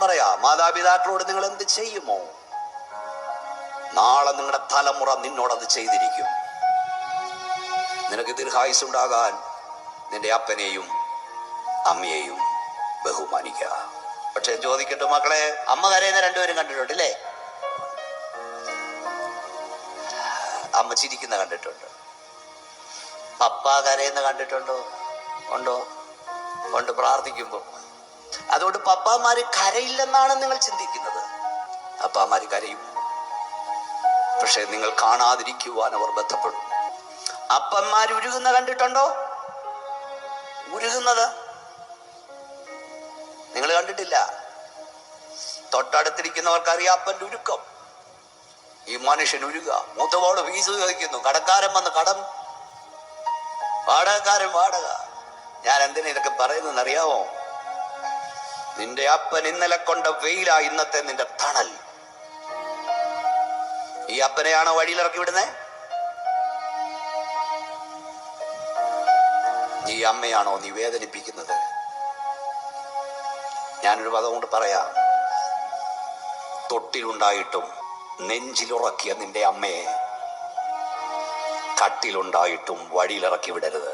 പറയാ മാതാപിതാക്കളോട് നിങ്ങൾ എന്ത് ചെയ്യുമോ? നാളെ നിങ്ങളുടെ തലമുറ നിന്നോടത് ചെയ്തിരിക്കും. നിനക്ക് ദീർഘായുസ് ഉണ്ടാകാൻ നിന്റെ അപ്പനെയും അമ്മയെയും ബഹുമാനിക്കുക പക്ഷെ ചോദിക്കട്ടെ മക്കളെ അമ്മ കരയുന്ന രണ്ടുപേരും കണ്ടിട്ടുണ്ട് അല്ലേ അമ്മ ചിരിക്കുന്ന കണ്ടിട്ടുണ്ട്. പപ്പ കരയുന്ന കണ്ടിട്ടുണ്ടോ? ഉണ്ടോ? ഉണ്ട് പ്രാർത്ഥിക്കുമ്പോൾ അതുകൊണ്ട് പപ്പാമാര് കരയില്ലെന്നാണ് നിങ്ങൾ ചിന്തിക്കുന്നത്. അപ്പാമാര് കരയും. പക്ഷെ നിങ്ങൾ കാണാതിരിക്കുവാൻ അവർ ബന്ധപ്പെടും. അപ്പന്മാർ ഉരുകുന്ന കണ്ടിട്ടുണ്ടോ? ഉരുകുന്നത്? നിങ്ങൾ കണ്ടിട്ടില്ല? തൊട്ടടുത്തിരിക്കുന്നവർക്ക് അറിയാം അപ്പന്റെ ഉരുക്കം. ഈ മനുഷ്യൻ ഉരുക മൂത്തവോട് ഫീസ് ചോദിക്കുന്നു. കടക്കാരൻ വന്ന് കടം. വാടകക്കാരൻ വാടക. ഞാൻ എന്തിനാ ഇതൊക്കെ പറയുന്നതെന്ന് അറിയാമോ നിന്റെ അപ്പൻ ഇന്നലെ കൊണ്ട വെയില ഇന്നത്തെ നിന്റെ തണൽ. ഈ അപ്പനെയാണോ വഴിയിലിറക്കി വിടുന്നേ? ഈ അമ്മയാണോ നീ വേദനിപ്പിക്കുന്നത്? ഞാനൊരു പദം കൊണ്ട് പറയാം. തൊട്ടിലുണ്ടായിട്ടും നെഞ്ചിലുറക്കിയ നിന്റെ അമ്മയെ കട്ടിലുണ്ടായിട്ടും വഴിയിലിറക്കി വിടരുത്.